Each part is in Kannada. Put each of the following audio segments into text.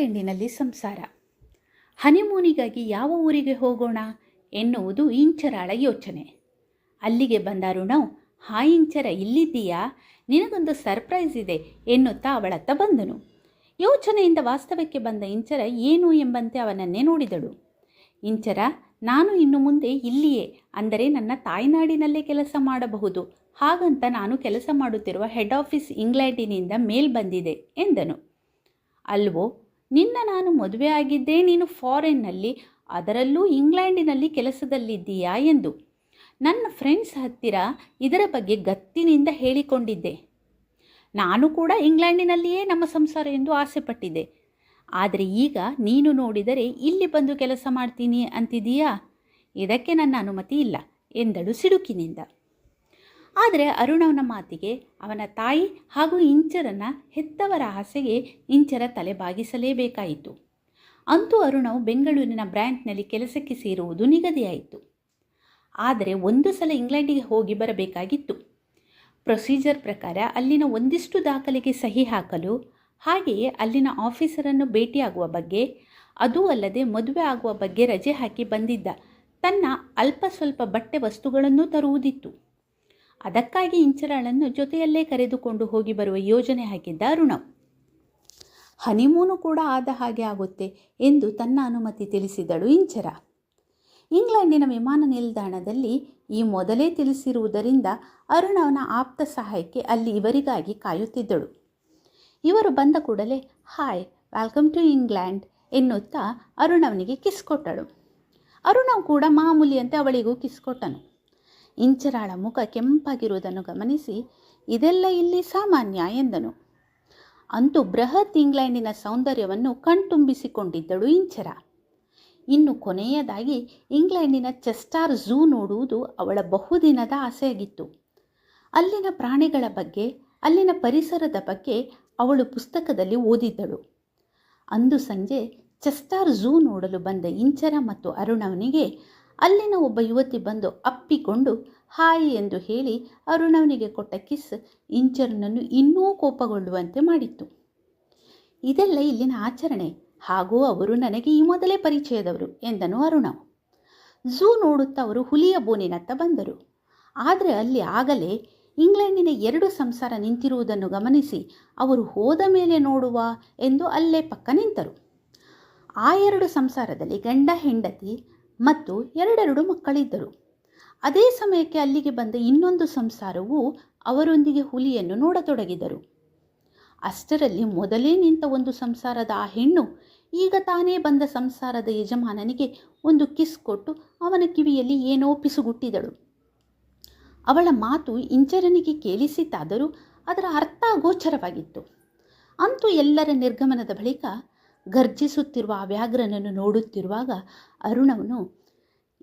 ಇಂಗ್ಲೆಂಡಿನಲ್ಲಿ ಸಂಸಾರ. ಹನಿಮೂನಿಗಾಗಿ ಯಾವ ಊರಿಗೆ ಹೋಗೋಣ ಎನ್ನುವುದು ಇಂಚರಾಳ ಯೋಚನೆ. ಅಲ್ಲಿಗೆ ಬಂದ ಅರುಣವ್ ಹಾ ಇಂಚರ, ಇಲ್ಲಿದ್ದೀಯಾ? ನಿನಗೊಂದು ಸರ್ಪ್ರೈಸ್ ಇದೆ ಎನ್ನುತ್ತಾ ಅವಳತ್ತ ಬಂದನು. ಯೋಚನೆಯಿಂದ ವಾಸ್ತವಕ್ಕೆ ಬಂದ ಇಂಚರ ಏನು? ಎಂಬಂತೆ ಅವನನ್ನೇ ನೋಡಿದಳು. ಇಂಚರ, ನಾನು ಇನ್ನು ಮುಂದೆ ಇಲ್ಲಿಯೇ, ಅಂದರೆ ನನ್ನ ತಾಯ್ನಾಡಿನಲ್ಲೇ ಕೆಲಸ ಮಾಡಬಹುದು. ಹಾಗಂತ ನಾನು ಕೆಲಸ ಮಾಡುತ್ತಿರುವ ಹೆಡ್ ಆಫೀಸ್ ಇಂಗ್ಲೆಂಡಿನಿಂದ ಮೇಲ್ ಬಂದಿದೆ ಎಂದನು. ಅಲ್ವೋ ನಿನ್ನ ನಾನು ಮದುವೆ ಆಗಿದ್ದೆ ನೀನು ಫಾರಿನ್ನಲ್ಲಿ, ಅದರಲ್ಲೂ ಇಂಗ್ಲೆಂಡಿನಲ್ಲಿ ಕೆಲಸದಲ್ಲಿದ್ದೀಯಾ ಎಂದು. ನನ್ನ ಫ್ರೆಂಡ್ಸ್ ಹತ್ತಿರ ಇದರ ಬಗ್ಗೆ ಗತ್ತಿನಿಂದ ಹೇಳಿಕೊಂಡಿದ್ದೆ. ನಾನು ಕೂಡ ಇಂಗ್ಲೆಂಡಿನಲ್ಲಿಯೇ ನಮ್ಮ ಸಂಸಾರ ಎಂದು ಆಸೆಪಟ್ಟಿದ್ದೆ. ಆದರೆ ಈಗ ನೀನು ನೋಡಿದರೆ ಇಲ್ಲಿ ಬಂದು ಕೆಲಸ ಮಾಡ್ತೀನಿ ಅಂತಿದೀಯಾ ಇದಕ್ಕೆ ನನ್ನ ಅನುಮತಿ ಇಲ್ಲ ಎಂದಳು ಸಿಡುಕಿನಿಂದ. ಆದರೆ ಅರುಣವನ ಮಾತಿಗೆ ಅವನ ತಾಯಿ ಹಾಗೂ ಇಂಚರನ ಹೆತ್ತವರ ಆಸೆಗೆ ಇಂಚರ ತಲೆ ಬಾಗಿಸಲೇಬೇಕಾಯಿತು. ಅಂತೂ ಅರುಣವು ಬೆಂಗಳೂರಿನ ಬ್ರ್ಯಾಂಚ್ನಲ್ಲಿ ಕೆಲಸಕ್ಕೆ ಸೇರುವುದು ನಿಗದಿಯಾಯಿತು. ಆದರೆ ಒಂದು ಸಲ ಇಂಗ್ಲೆಂಡಿಗೆ ಹೋಗಿ ಬರಬೇಕಾಗಿತ್ತು. ಪ್ರೊಸೀಜರ್ ಪ್ರಕಾರ ಅಲ್ಲಿನ ಒಂದಿಷ್ಟು ದಾಖಲೆಗೆ ಸಹಿ ಹಾಕಲು, ಹಾಗೆಯೇ ಅಲ್ಲಿನ ಆಫೀಸರನ್ನು ಭೇಟಿಯಾಗುವ ಬಗ್ಗೆ, ಅದೂ ಅಲ್ಲದೆ ಮದುವೆ ಆಗುವ ಬಗ್ಗೆ ರಜೆ ಹಾಕಿ ಬಂದಿದ್ದ ತನ್ನ ಅಲ್ಪ ಸ್ವಲ್ಪ ಬಟ್ಟೆ ವಸ್ತುಗಳನ್ನೂ ತರುವುದಿತ್ತು. ಅದಕ್ಕಾಗಿ ಇಂಚರಾಳನ್ನು ಜೊತೆಯಲ್ಲೇ ಕರೆದುಕೊಂಡು ಹೋಗಿ ಬರುವ ಯೋಜನೆ ಹಾಕಿದ್ದ ಅರುಣವ್ ಹನಿಮೂನು ಕೂಡ ಆದ ಹಾಗೆ ಆಗುತ್ತೆ ಎಂದು ತನ್ನ ಅನುಮತಿ ತಿಳಿಸಿದಳು ಇಂಚರ. ಇಂಗ್ಲೆಂಡಿನ ವಿಮಾನ ನಿಲ್ದಾಣದಲ್ಲಿ ಈ ಮೊದಲೇ ತಿಳಿಸಿರುವುದರಿಂದ ಅರುಣವನ ಆಪ್ತ ಸಹಾಯಕ್ಕೆ ಅಲ್ಲಿ ಇವರಿಗಾಗಿ ಕಾಯುತ್ತಿದ್ದಳು. ಇವರು ಬಂದ ಕೂಡಲೇ ಹಾಯ್ ವೆಲ್ಕಮ್ ಟು ಇಂಗ್ಲೆಂಡ್ ಎನ್ನುತ್ತಾ ಅರುಣವನಿಗೆ ಕಿಸ್ ಕೊಟ್ಟಳು. ಅರುಣವ್ ಕೂಡ ಮಾಮೂಲಿಯಂತೆ ಅವಳಿಗೂ ಕಿಸ್ ಕೊಟ್ಟನು. ಇಂಚರಾಳ ಮುಖ ಕೆಂಪಾಗಿರುವುದನ್ನು ಗಮನಿಸಿ, ಇದೆಲ್ಲ ಇಲ್ಲಿ ಸಾಮಾನ್ಯ ಎಂದನು. ಅಂತೂ ಬೃಹತ್ ಇಂಗ್ಲೆಂಡಿನ ಸೌಂದರ್ಯವನ್ನು ಕಣ್ತುಂಬಿಸಿಕೊಂಡಿದ್ದಳು ಇಂಚರ. ಇನ್ನು ಕೊನೆಯದಾಗಿ ಇಂಗ್ಲೆಂಡಿನ ಚೆಸ್ಟಾರ್ ಝೂ ನೋಡುವುದು ಅವಳ ಬಹುದಿನದ ಆಸೆಯಾಗಿತ್ತು. ಅಲ್ಲಿನ ಪ್ರಾಣಿಗಳ ಬಗ್ಗೆ, ಅಲ್ಲಿನ ಪರಿಸರದ ಬಗ್ಗೆ ಅವಳು ಪುಸ್ತಕದಲ್ಲಿ ಓದಿದ್ದಳು. ಅಂದು ಸಂಜೆ ಚೆಸ್ಟಾರ್ ಝೂ ನೋಡಲು ಬಂದ ಇಂಚರ ಮತ್ತು ಅರುಣವನಿಗೆ ಅಲ್ಲಿನ ಒಬ್ಬ ಯುವತಿ ಬಂದು ಅಪ್ಪಿಕೊಂಡು, ಹಾಯ್ ಎಂದು ಹೇಳಿ ಅರುಣವನಿಗೆ ಕೊಟ್ಟ ಕಿಸ್ ಇಂಚರನನ್ನು ಇನ್ನೂ ಕೋಪಗೊಳ್ಳುವಂತೆ ಮಾಡಿತ್ತು. ಇದೆಲ್ಲ ಇಲ್ಲಿನ ಆಚರಣೆ. ಹಾಗೂ ಅವರು ನನಗೆ ಈ ಮೊದಲೇ ಪರಿಚಯದವರು ಎಂದನು ಅರುಣವ್ ಝೂ ನೋಡುತ್ತಾ ಅವರು ಹುಲಿಯ ಬೋನಿನತ್ತ ಬಂದರು. ಆದರೆ ಅಲ್ಲಿ ಆಗಲೇ ಇಂಗ್ಲೆಂಡಿನ ಎರಡು ಸಂಸಾರ ನಿಂತಿರುವುದನ್ನು ಗಮನಿಸಿ ಅವರು ಹೋದ ಮೇಲೆ ನೋಡುವ ಎಂದು ಅಲ್ಲೇ ಪಕ್ಕ ನಿಂತರು. ಆ ಎರಡು ಸಂಸಾರದಲ್ಲಿ ಗಂಡ, ಹೆಂಡತಿ ಮತ್ತು ಎರಡೆರಡು ಮಕ್ಕಳಿದ್ದರು. ಅದೇ ಸಮಯಕ್ಕೆ ಅಲ್ಲಿಗೆ ಬಂದ ಇನ್ನೊಂದು ಸಂಸಾರವು ಅವರೊಂದಿಗೆ ಹುಲಿಯನ್ನು ನೋಡತೊಡಗಿದರು. ಅಷ್ಟರಲ್ಲಿ ಮೊದಲೇ ನಿಂತ ಒಂದು ಸಂಸಾರದ ಆ ಹೆಣ್ಣು ಈಗ ತಾನೇ ಬಂದ ಸಂಸಾರದ ಯಜಮಾನನಿಗೆ ಒಂದು ಕಿಸ್ ಕೊಟ್ಟು ಅವನ ಕಿವಿಯಲ್ಲಿ ಏನೋ ಪಿಸುಗುಟ್ಟಿದಳು. ಅವಳ ಮಾತು ಇಂಚರನಿಗೆ ಕೇಳಿಸಿತಾದರೂ ಅದರ ಅರ್ಥ ಗೋಚರವಾಗಿತ್ತು. ಅಂತೂ ಎಲ್ಲರ ನಿರ್ಗಮನದ ಬಳಿಕ ಗರ್ಜಿಸುತ್ತಿರುವ ಆ ವ್ಯಾಘ್ರನನ್ನು ನೋಡುತ್ತಿರುವಾಗ ಅರುಣವನು,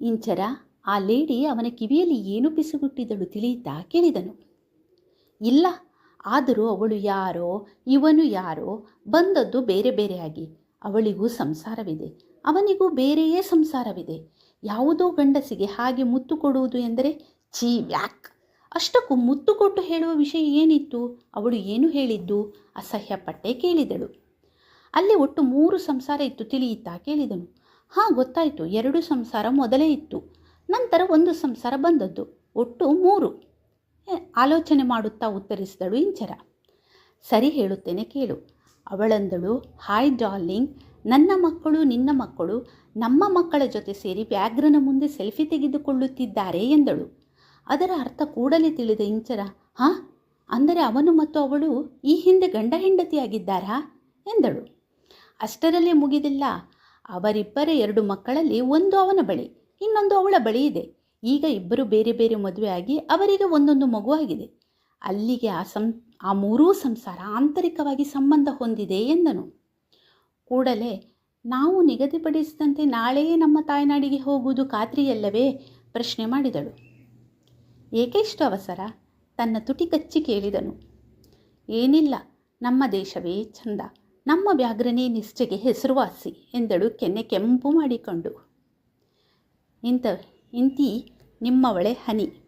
ಇಂಚರ, ಆ ಲೇಡಿ ಅವನ ಕಿವಿಯಲ್ಲಿ ಏನು ಪಿಸುಗುಟ್ಟಿದಳು ತಿಳಿಯುತ್ತಾ ಕೇಳಿದನು. ಇಲ್ಲ, ಆದರೂ ಅವಳು ಯಾರೋ, ಇವನು ಯಾರೋ, ಬಂದದ್ದು ಬೇರೆ ಬೇರೆಯಾಗಿ. ಅವಳಿಗೂ ಸಂಸಾರವಿದೆ, ಅವನಿಗೂ ಬೇರೆಯೇ ಸಂಸಾರವಿದೆ. ಯಾವುದೋ ಗಂಡಸಿಗೆ ಹಾಗೆ ಮುತ್ತು ಕೊಡುವುದು ಎಂದರೆ ಛೀ, ವ್ಯಾಕ್! ಅಷ್ಟಕ್ಕೂ ಮುತ್ತು ಕೊಟ್ಟು ಹೇಳುವ ವಿಷಯ ಏನಿತ್ತು? ಅವಳು ಏನು ಹೇಳಿದ್ದು? ಅಸಹ್ಯಪಟ್ಟೆ ಕೇಳಿದಳು. ಅಲ್ಲಿ ಒಟ್ಟು ಮೂರು ಸಂಸಾರ ಇತ್ತು ತಿಳಿಯುತ್ತಾ ಕೇಳಿದನು. ಹಾಂ, ಗೊತ್ತಾಯಿತು. ಎರಡು ಸಂಸಾರ ಮೊದಲೇ ಇತ್ತು. ನಂತರ ಒಂದು ಸಂಸಾರ ಬಂದದ್ದು. ಒಟ್ಟು ಮೂರು. ಆಲೋಚನೆ ಮಾಡುತ್ತಾ ಉತ್ತರಿಸಿದಳು ಇಂಚರ. ಸರಿ ಹೇಳುತ್ತೇನೆ ಕೇಳು. ಅವಳಂದಳು ಹಾಯ್ ಡಾರ್ಲಿಂಗ್ ನನ್ನ ಮಕ್ಕಳು, ನಿನ್ನ ಮಕ್ಕಳು ನಮ್ಮ ಮಕ್ಕಳ ಜೊತೆ ಸೇರಿ ವ್ಯಾಘ್ರನ ಮುಂದೆ ಸೆಲ್ಫಿ ತೆಗೆದುಕೊಳ್ಳುತ್ತಿದ್ದಾರೆ ಎಂದಳು. ಅದರ ಅರ್ಥ ಕೂಡಲೇ ತಿಳಿದ ಇಂಚರ. ಹಾಂ? ಅಂದರೆ ಅವನು ಮತ್ತು ಅವಳು ಈ ಹಿಂದೆ ಗಂಡ ಹೆಂಡತಿಯಾಗಿದ್ದಾರಾ? ಎಂದಳು. ಅಷ್ಟರಲ್ಲೇ ಮುಗಿದಿಲ್ಲ. ಅವರಿಬ್ಬರ ಎರಡು ಮಕ್ಕಳಲ್ಲಿ ಒಂದು ಅವನ ಬಳಿ, ಇನ್ನೊಂದು ಅವಳ ಬಳಿ ಇದೆ. ಈಗ ಇಬ್ಬರು ಬೇರೆ ಬೇರೆ ಮದುವೆಯಾಗಿ ಅವರಿಗೆ ಒಂದೊಂದು ಮಗುವಾಗಿದೆ ಅಲ್ಲಿಗೆ ಆ ಸಂ, ಆ ಮೂರೂ ಸಂಸಾರ ಆಂತರಿಕವಾಗಿ ಸಂಬಂಧ ಹೊಂದಿದೆ ಎಂದನು. ಕೂಡಲೇ, ನಾವು ನಿಗದಿಪಡಿಸಿದಂತೆ ನಾಳೆಯೇ ನಮ್ಮ ತಾಯ್ನಾಡಿಗೆ ಹೋಗುವುದು ಖಾತ್ರಿಯಲ್ಲವೇ? ಪ್ರಶ್ನೆ ಮಾಡಿದಳು. ಏಕೆಷ್ಟು ಅವಸರ? ತನ್ನ ತುಟಿ ಕಚ್ಚಿ ಕೇಳಿದನು. ಏನಿಲ್ಲ, ನಮ್ಮ ದೇಶವೇ ಚಂದ ನಮ್ಮ ವ್ಯಾಘ್ರನೇ ನಿಷ್ಠೆಗೆ ಹೆಸರುವಾಸಿ ಎಂದಳು ಕೆನ್ನೆ ಕೆಂಪು ಮಾಡಿಕೊಂಡು. ಇಂಥ ಇಂತಿ ನಿಮ್ಮವಳೆ ಹನಿ.